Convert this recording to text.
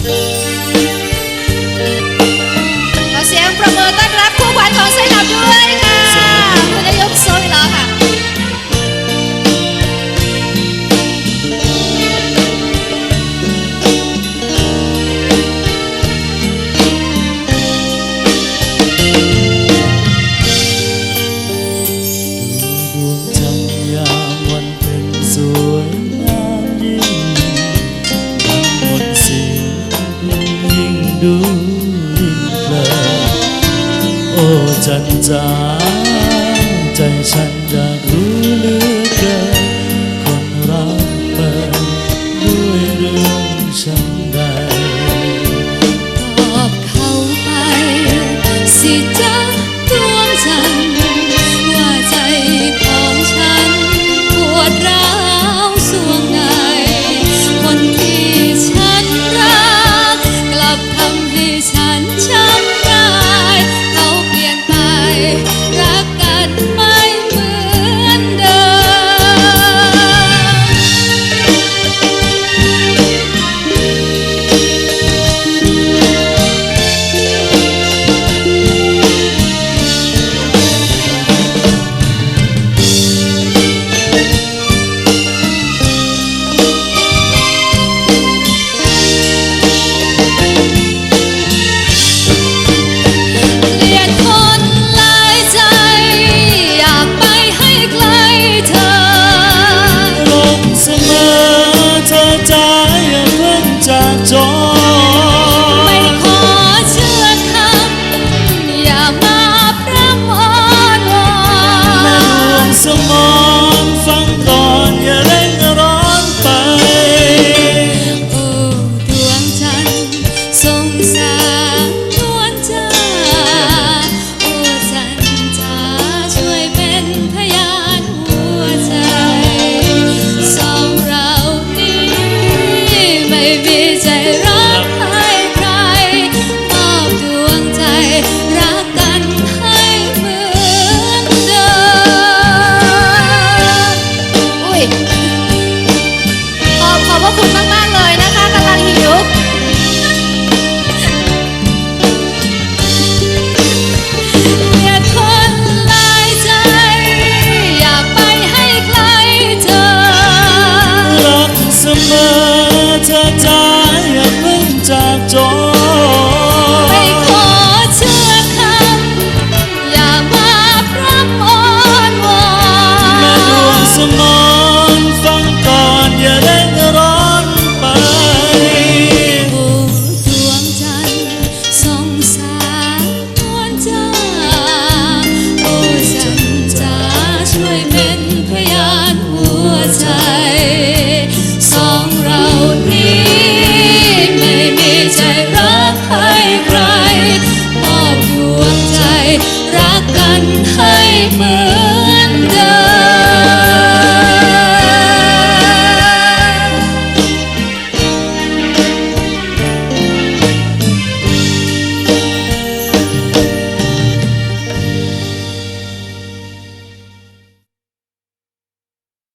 ข ดูรินเลยโอ้จันจางใจฉันอยากรู้เลือเกินคนรักเปิดด้วยเรื่องฉันใดบอกเขาไปสิจ้า